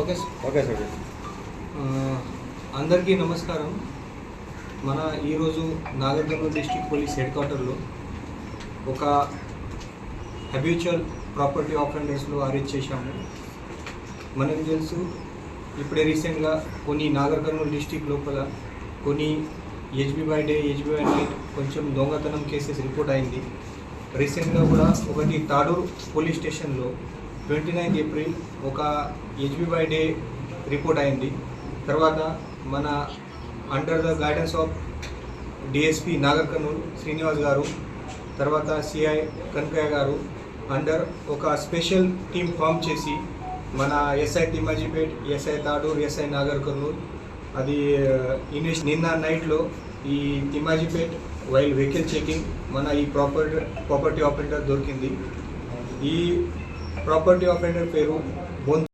Okay sir. Okay sir అందరికీ నమస్కారం. మన ఈరోజు నాగర్కర్నూలు డిస్ట్రిక్ట్ పోలీస్ హెడ్ క్వార్టర్లో ఒక హ్యాబ్యూచువల్ ప్రాపర్టీ ఆఫెండర్స్లో అరెస్ట్ చేశాము. మనకు తెలుసు ఇప్పుడే రీసెంట్గా కొన్ని నాగర్ కర్నూలు డిస్టిక్ లోపల కొన్ని HB by day HB by night కొంచెం దొంగతనం కేసెస్ రిపోర్ట్ అయింది. రీసెంట్గా కూడా ఒకటి తాడూరు పోలీస్ స్టేషన్లో ట్వంటీ నైన్త్ ఏప్రిల్ ఒక హెచ్బి డే రిపోర్ట్ అయింది. తర్వాత మన under the guidance of DSP Nagar Kurnool Srinivas garu తర్వాత సిఐ కనకయ్య గారు అండర్ ఒక స్పెషల్ టీం ఫామ్ చేసి మన SI Thimmajipet SI Tadur SI Nagarkurnool అది uh, ఇన్వెస్ట్ నిన్న నైట్లో ఈ తిమ్మాజీపేట్ వైల్ వెహికల్ చెకింగ్ మన ఈ ప్రాపర్టీ ప్రాపర్టీ ఆపరేటర్ దొరికింది. ఈ ప్రాపర్టీ ఆపరేటర్ పేరు బొంత్